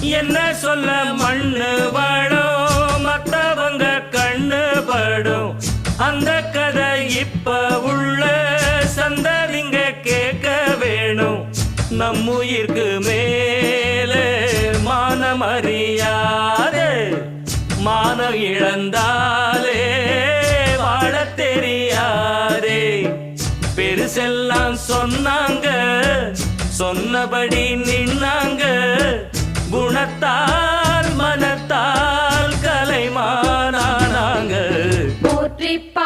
என்ன சொல்ல மண்ணு வாழும்? மத்தவங்க கண்ணு படும். அந்த கதை இப்ப உள்ள சந்ததிங்க கேட்க வேணும். நம்முயிர்க்கு மேலே மானம் அறியாதே. மானம் இழந்தாலே வாழத் தெரியாதே. பெருசெல்லாம் சொன்னாங்க சொன்னபடி நின்னாங்க. குணத்தால் மனத்தால் கலைமானாங்க போற்றிப்பா